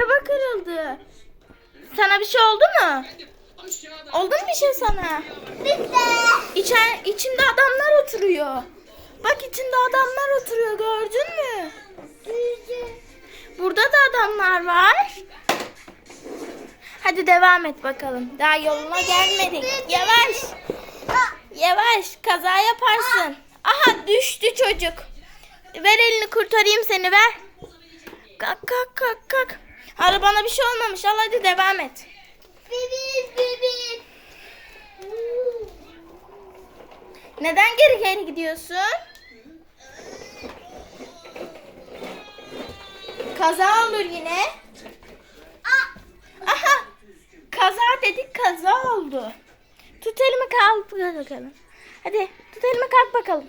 araba kırıldı. Sana bir şey oldu mu? Oldu mu bir şey sana? İçer, içinde adamlar oturuyor. Bak içinde adamlar oturuyor gördün mü? Burada da adamlar var. Hadi devam et bakalım. Daha yoluna gelmedik. Yavaş. Yavaş. Kaza yaparsın. Aha düştü çocuk. Ver elini kurtarayım seni ver. Kalk kalk kalk kalk. Arabana bir şey olmamış. Al hadi devam et. Neden geri geri gidiyorsun? Kaza olur yine. Aha! Kaza dedik kaza oldu. Tut elimi kalk bakalım. Hadi tut elimi kalk bakalım.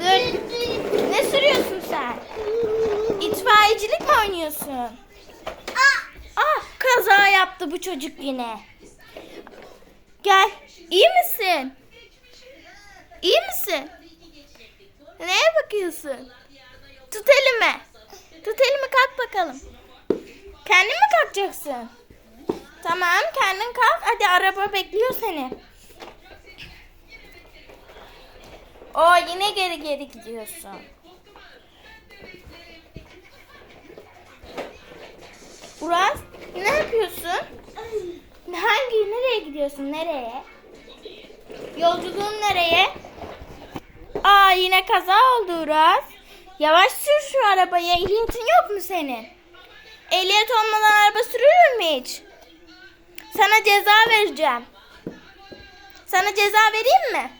Dur. Ne sürüyorsun sen? Oynuyorsun? Ah kaza yaptı bu çocuk yine. Gel. İyi misin? İyi misin? Neye bakıyorsun? Tut elimi. Tut elimi kalk bakalım. Kendin mi kalkacaksın? Tamam kendin kalk. Hadi araba bekliyor seni. O yine geri geri gidiyorsun. Uras ne yapıyorsun? Hangi nereye gidiyorsun? Nereye? Yolculuğun nereye? Aa yine kaza oldu Uras. Yavaş sür şu arabayı. Ehliyetin yok mu senin? Ehliyet olmadan araba sürülür mü hiç? Sana ceza vereceğim. Sana ceza vereyim mi?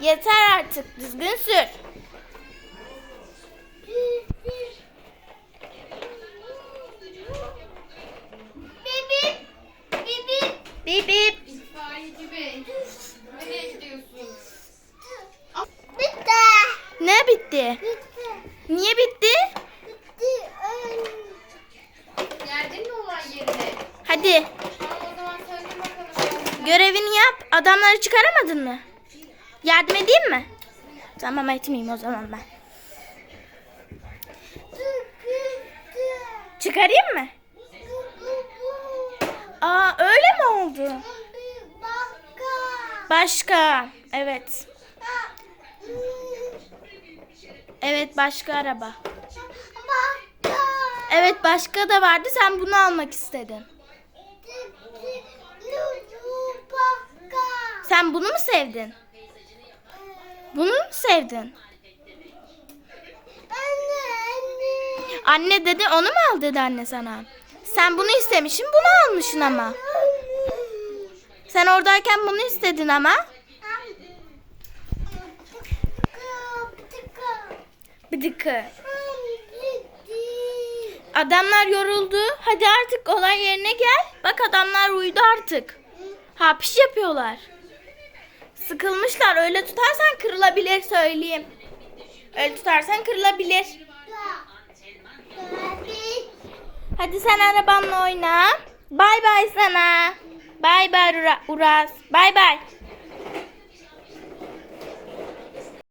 Yeter artık. Düzgün sür. Bip bip. İtfaiyeci bey. Nereye gidiyorsun? Ne bitti? Niye bitti? Geldin mi olay yerine? Hadi Tamam o zaman söyle bakalım. görevini yap. Adamları çıkaramadın mı? Yardım edeyim mi? Tamam etmeyeyim o zaman ben. Çıkarayım mı? Aa öyle mi oldu? Başka. Evet. Evet başka araba. Evet başka da vardı. Sen bunu almak istedin. Sen bunu mu sevdin? Bunu mu sevdin? Anne dedi onu mu al dedi anne sana. Sen bunu istemişsin bunu almışsın ama. Oradayken bunu istedin ama. Bıdıkı. Adamlar yoruldu. Hadi artık olay yerine gel. Bak adamlar uyudu artık. Hapiş yapıyorlar. Sıkılmışlar. Öyle tutarsan kırılabilir söyleyeyim. Öyle tutarsan kırılabilir. Hadi sen arabanla oyna. Bay bay sana. Bay bay Ura- Uras. Bay bay.